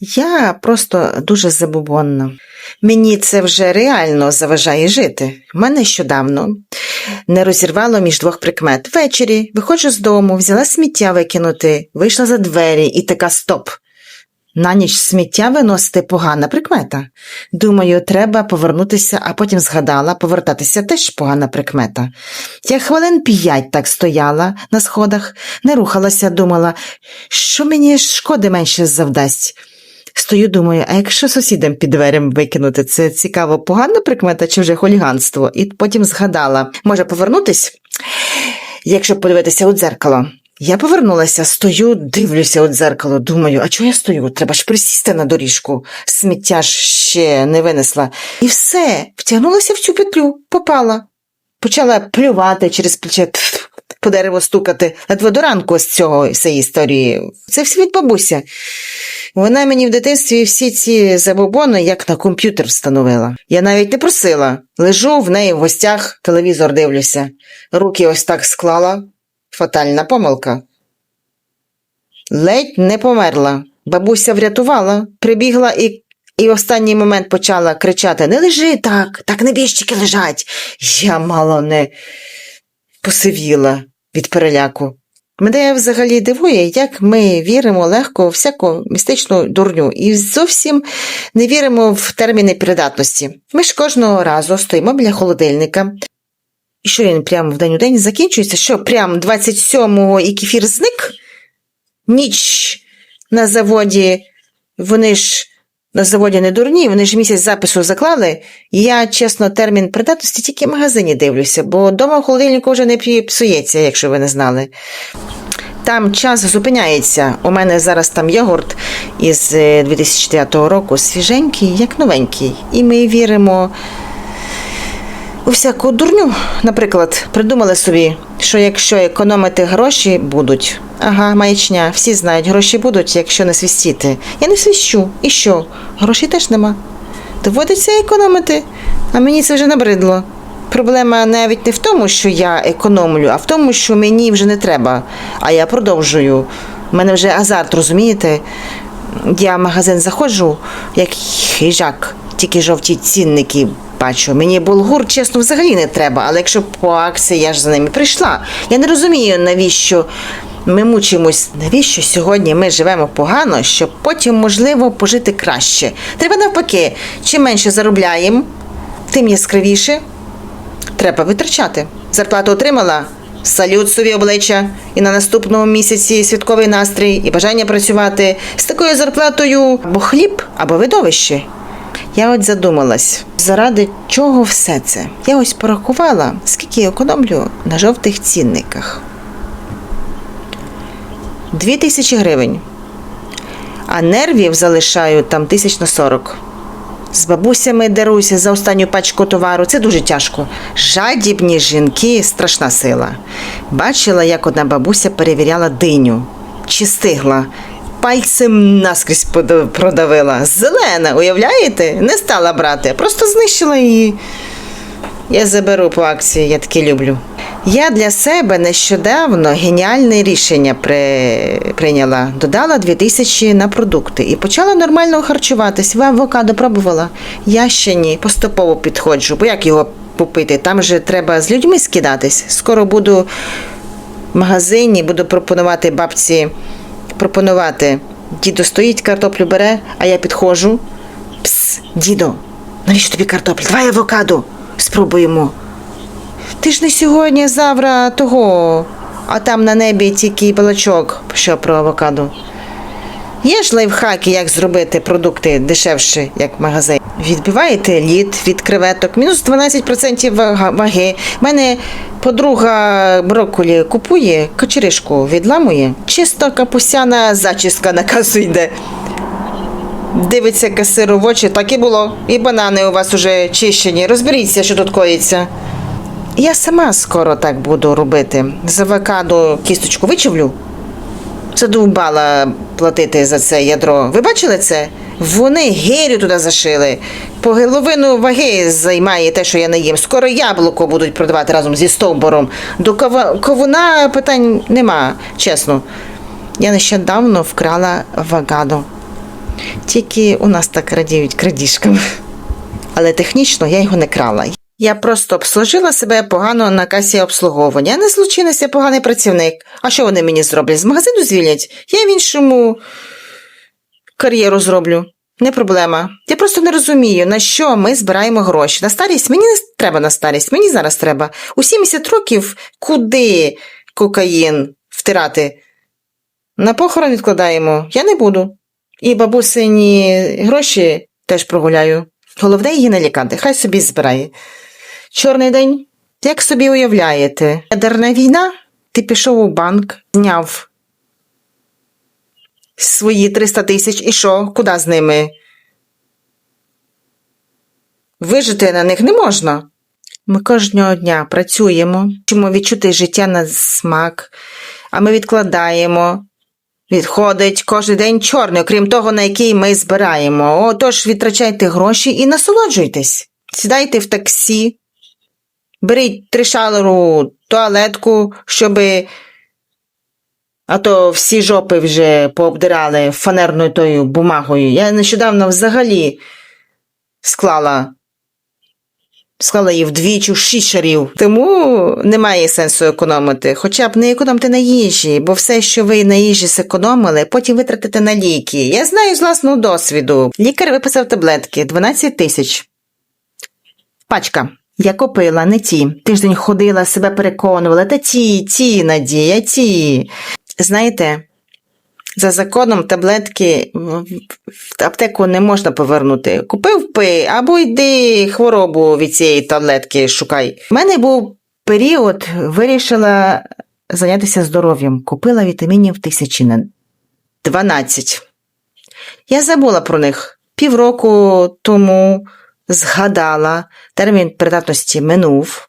Я просто дуже забубонна. Мені це вже реально заважає жити. Мене нещодавно не розірвало між двох прикмет. Ввечері виходжу з дому, взяла сміття викинути, вийшла за двері і така стоп. На ніч сміття виносити погана прикмета. Думаю, треба повернутися, а потім згадала, повертатися теж погана прикмета. Я хвилин п'ять так стояла на сходах, не рухалася, думала, що мені шкоди менше завдасть. Стою, думаю, а якщо сусідам під дверем викинути, це цікаво, погана прикмета чи вже хуліганство? І потім згадала, може повернутись, якщо подивитися у дзеркало. Я повернулася, стою, дивлюся у дзеркало, думаю, а чого я стою? Треба ж присісти на доріжку, сміття ж ще не винесла. І все, втягнулася в цю петлю, попала. Почала плювати через плече, по дереву стукати, ледве до ранку з цього цієї історії. Це все від бабуся. Вона мені в дитинстві всі ці забобони як на комп'ютер встановила. Я навіть не просила. Лежу в неї в гостях, телевізор дивлюся. Руки ось так склала. Фатальна помилка. Ледь не померла. Бабуся врятувала, прибігла і, і в останній момент почала кричати: Не лежи так, так небіжчики лежать. Я мало не посивіла від переляку. Мене взагалі дивує, як ми віримо легко у всяку містичну дурню і зовсім не віримо в терміни придатності. Ми ж кожного разу стоїмо біля холодильника. І що він прямо в день у день закінчується? Що прям 27-го і кефір зник? Ніч на заводі, вони ж на заводі не дурні, вони ж місяць запису заклали. Я, чесно, термін придатності тільки в магазині дивлюся, бо вдома в холодильнику вже не псується, якщо ви не знали. Там час зупиняється. У мене зараз там йогурт із е, 2009 року, свіженький, як новенький. І ми віримо у всяку дурню. Наприклад, придумали собі, що якщо економити гроші будуть. Ага, маячня, всі знають, гроші будуть, якщо не свістіти. Я не свіщу. І що? Грошей теж нема. Доводиться економити, а мені це вже набридло. Проблема навіть не в тому, що я економлю, а в тому, що мені вже не треба. А я продовжую. У мене вже азарт, розумієте? Я в магазин заходжу, як хижак, тільки жовті цінники бачу. Мені булгур, чесно, взагалі не треба, але якщо по акції я ж за ними прийшла. Я не розумію, навіщо ми мучимось, навіщо сьогодні ми живемо погано, щоб потім, можливо, пожити краще. Треба навпаки, чим менше заробляємо, тим яскравіше треба витрачати. Зарплату отримала. Салют собі обличчя і на наступному місяці святковий настрій і бажання працювати з такою зарплатою або хліб, або видовище. Я от задумалась, заради чого все це? Я ось порахувала, скільки я економлю на жовтих цінниках. Дві тисячі гривень. А нервів залишаю там тисяч на сорок. З бабусями деруся за останню пачку товару. Це дуже тяжко. Жадібні жінки страшна сила. Бачила, як одна бабуся перевіряла диню. Чи стигла. Пальцем наскрізь продавила. Зелена, уявляєте? Не стала брати, просто знищила її. Я заберу по акції, я таке люблю. Я для себе нещодавно геніальне рішення при... прийняла. Додала 2000 на продукти і почала нормально харчуватись. Ви авокадо пробувала? Я ще ні, поступово підходжу. Бо як його попити? Там же треба з людьми скидатись. Скоро буду в магазині, буду пропонувати бабці, пропонувати. Дідо стоїть, картоплю бере, а я підходжу. Пс, дідо, навіщо тобі картоплю? Давай авокадо. Спробуємо. Ти ж не сьогодні, завтра того, а там на небі тільки балачок, що про авокадо. Є ж лайфхаки, як зробити продукти дешевше, як в магазині. Відбиваєте лід від креветок, мінус 12% ваги. У мене подруга брокколі купує, кочеришку відламує. Чисто капусяна зачіска на касу йде. Дивиться касиру в очі, так і було. І банани у вас уже чищені. Розберіться, що тут коїться. Я сама скоро так буду робити. З авокадо кісточку вичавлю. Задовбала платити за це ядро. Ви бачили це? Вони гирю туди зашили. Половину ваги займає те, що я не їм. Скоро яблуко будуть продавати разом зі стовбуром. До ковуна питань нема, чесно. Я нещодавно вкрала авокадо. Тільки у нас так радіють крадіжками. Але технічно я його не крала. Я просто обслужила себе погано на касі обслуговування. Я не злочинець, я поганий працівник. А що вони мені зроблять? З магазину звільнять? Я в іншому кар'єру зроблю. Не проблема. Я просто не розумію, на що ми збираємо гроші. На старість мені не треба на старість, мені зараз треба. У 70 років куди кокаїн втирати? На похорон відкладаємо. Я не буду. І бабусині гроші теж прогуляю. Головне її не лікати, хай собі збирає. Чорний день, як собі уявляєте, ядерна війна, ти пішов у банк, зняв свої 300 тисяч і що? Куди з ними? Вижити на них не можна. Ми кожного дня працюємо, хочемо відчути життя на смак, а ми відкладаємо. Відходить кожен день чорний, окрім того, на який ми збираємо. Отож, відтрачайте гроші і насолоджуйтесь. Сідайте в таксі, беріть тришалеру туалетку, щоби а то всі жопи вже пообдирали фанерною тою бумагою. Я нещодавно взагалі склала, склала її вдвічі, шість шарів. Тому немає сенсу економити. Хоча б не економте на їжі, бо все, що ви на їжі зекономили, потім витратите на ліки. Я знаю з власного досвіду. Лікар виписав таблетки 12 тисяч. Пачка. Я купила, не ті. Тиждень ходила, себе переконувала, та ті, ті, Надія, ті. Знаєте, за законом таблетки в аптеку не можна повернути. Купив пий, або йди хворобу від цієї таблетки шукай. У мене був період, вирішила зайнятися здоров'ям. Купила вітамінів тисячі на 12. Я забула про них. Півроку тому згадала, термін придатності минув.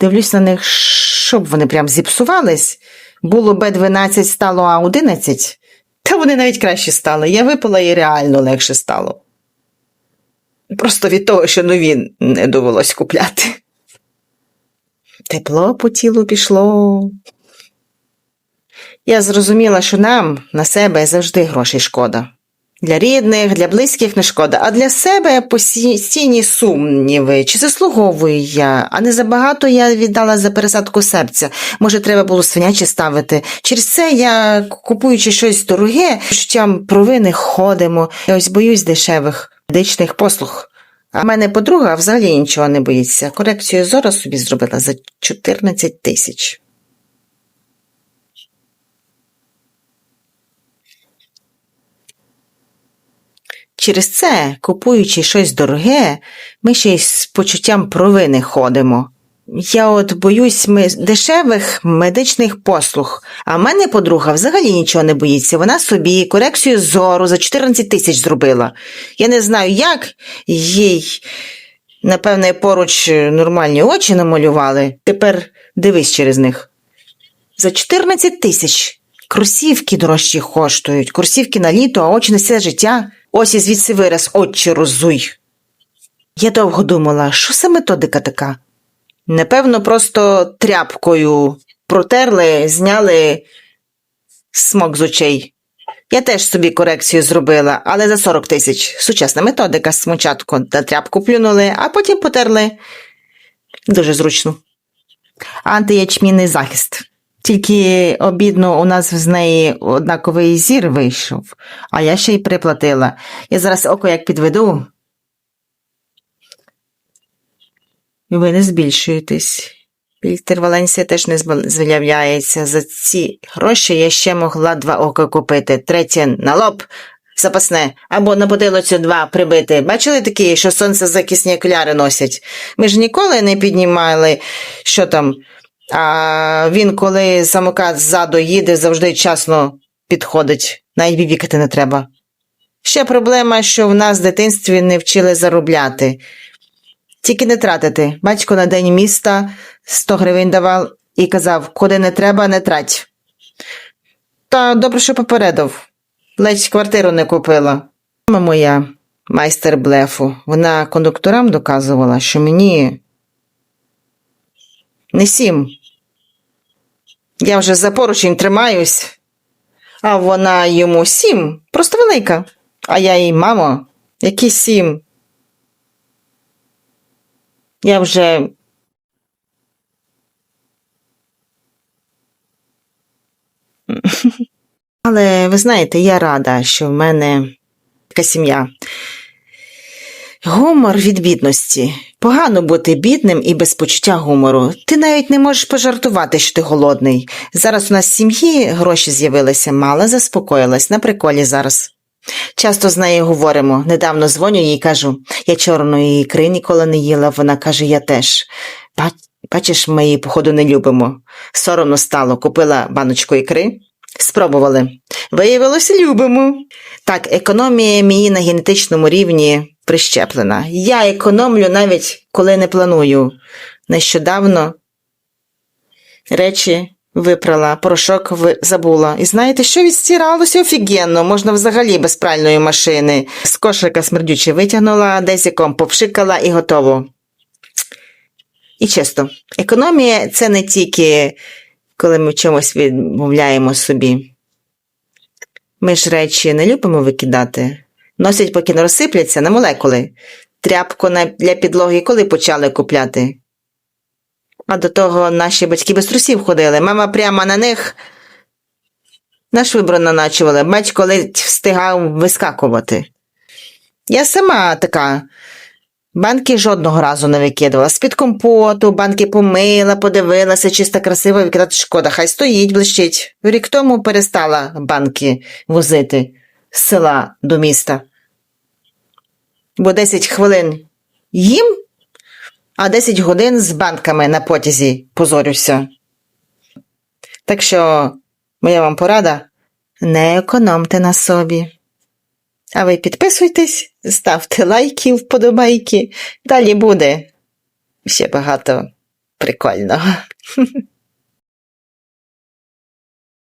Дивлюсь на них, щоб вони прям зіпсувались. Було Б12, стало А11. Та вони навіть краще стали. Я випила і реально легше стало. Просто від того, що нові не довелось купляти. Тепло по тілу пішло. Я зрозуміла, що нам на себе завжди грошей шкода. Для рідних, для близьких не шкода, а для себе постійні сумніви, чи заслуговую я, а не забагато я віддала за пересадку серця. Може, треба було свиняче ставити. Через це я, купуючи щось дороге, відчуттям провини ходимо. Я ось боюсь дешевих медичних послуг. А в мене подруга взагалі нічого не боїться. Корекцію зору собі зробила за 14 тисяч. Через це, купуючи щось дороге, ми ще й з почуттям провини ходимо. Я от боюсь ми дешевих медичних послуг, а мене подруга взагалі нічого не боїться. Вона собі корекцію зору за 14 тисяч зробила. Я не знаю, як їй, напевне, поруч нормальні очі намалювали. Тепер дивись через них. За 14 тисяч. Кросівки дорожчі коштують, кросівки на літо, а очі на все життя. Ось і звідси вираз очі розуй. Я довго думала, що це методика така? Напевно, просто тряпкою протерли, зняли смок з очей. Я теж собі корекцію зробила, але за 40 тисяч. Сучасна методика спочатку на тряпку плюнули, а потім потерли. Дуже зручно. Антиячмінний захист. Тільки обідно, у нас з неї однаковий зір вийшов, а я ще й приплатила. Я зараз око як підведу. Ви не збільшуєтесь. Фільтр Валенсія теж не з'являється. За ці гроші я ще могла два ока купити. Третє на лоб запасне, або на потилицю два прибити. Бачили такі, що сонцезахисні окуляри носять? Ми ж ніколи не піднімали, що там. А він, коли самокат ззаду їде, завжди часно підходить, навіть бібікати не треба. Ще проблема, що в нас в дитинстві не вчили заробляти. Тільки не тратити. Батько на день міста 100 гривень давав і казав, куди не треба, не трать. Та добре, що попередив. Ледь квартиру не купила. Мама моя, майстер блефу, вона кондукторам доказувала, що мені не сім. Я вже за поручень тримаюсь, а вона йому сім, просто велика. А я їй, мамо, які сім? Я вже. Але ви знаєте, я рада, що в мене така сім'я. Гумор від бідності. Погано бути бідним і без почуття гумору. Ти навіть не можеш пожартувати, що ти голодний. Зараз у нас в сім'ї гроші з'явилися, мала заспокоїлась, на приколі зараз. Часто з нею говоримо. Недавно дзвоню їй кажу, я чорної ікри ніколи не їла. Вона каже, я теж. Бачиш, ми її, походу, не любимо. Соромно стало, купила баночку ікри, спробували. Виявилося, любимо. Так, економія мені на генетичному рівні прищеплена. Я економлю навіть коли не планую. Нещодавно речі випрала, порошок забула. І знаєте, що відстиралося офігенно, можна взагалі без пральної машини. З кошика смердюче витягнула, десиком попшикала і готово. І чесно, економія це не тільки коли ми в чомусь відмовляємо собі. Ми ж речі не любимо викидати. Носять, поки не розсипляться на молекули. Тряпку для підлоги коли почали купляти. А до того наші батьки без трусів ходили. Мама прямо на них на швибру наначували. Батько ледь встигав вискакувати. Я сама така. Банки жодного разу не викидувала. З-під компоту, банки помила, подивилася, чисто красиво викидати шкода. Хай стоїть, блищить. Рік тому перестала банки возити з села до міста. Бо 10 хвилин їм, а 10 годин з банками на потязі позорюся. Так що, моя вам порада, не економте на собі. А ви підписуйтесь, ставте лайки, вподобайки. Далі буде ще багато прикольного.